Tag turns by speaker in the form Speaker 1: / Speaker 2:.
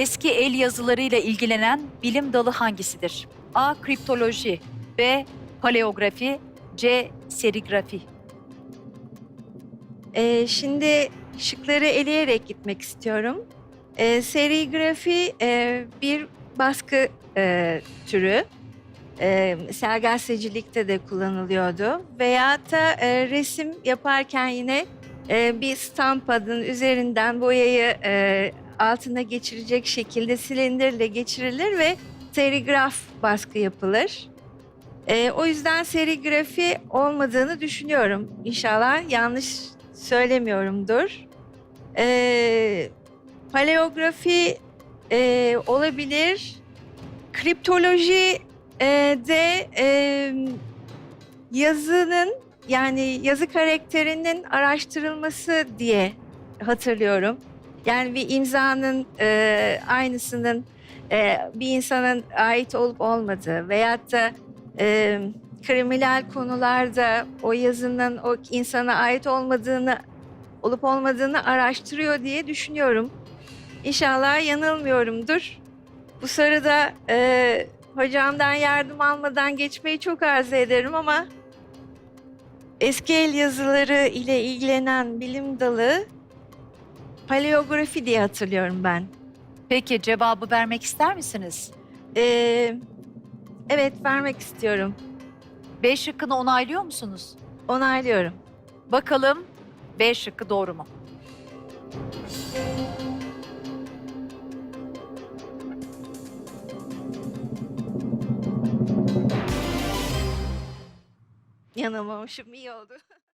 Speaker 1: Eski el yazılarıyla ilgilenen bilim dalı hangisidir? A. Kriptoloji B. Paleografi C. Serigrafi
Speaker 2: Ee, şimdi şıkları eleyerek gitmek istiyorum. Ee, serigrafi e, bir baskı e, türü. E, mesela gazetecilikte de kullanılıyordu. Veyahut da e, resim yaparken yine e, bir stampanın üzerinden boyayı e, altına geçirecek şekilde silindirle geçirilir ve serigraf baskı yapılır. E, o yüzden serigrafi olmadığını düşünüyorum. İnşallah yanlış söylemiyorumdur. E, paleografi e, olabilir. Kriptoloji e, de e, yazının yani yazı karakterinin araştırılması diye hatırlıyorum. Yani bir imzanın e, aynısının e, bir insanın ait olup olmadığı veyahut da e, kriminal konularda o yazının o insana ait olmadığını olup olmadığını araştırıyor diye düşünüyorum. İnşallah yanılmıyorumdur. Bu sırada e, hocamdan yardım almadan geçmeyi çok arzu ederim ama eski el yazıları ile ilgilenen bilim dalı paleografi diye hatırlıyorum ben.
Speaker 1: Peki cevabı vermek ister misiniz?
Speaker 2: E, evet vermek istiyorum.
Speaker 1: B şıkkını onaylıyor musunuz?
Speaker 2: Onaylıyorum.
Speaker 1: Bakalım B şıkkı doğru mu?
Speaker 2: Yanılmamışım iyi oldu.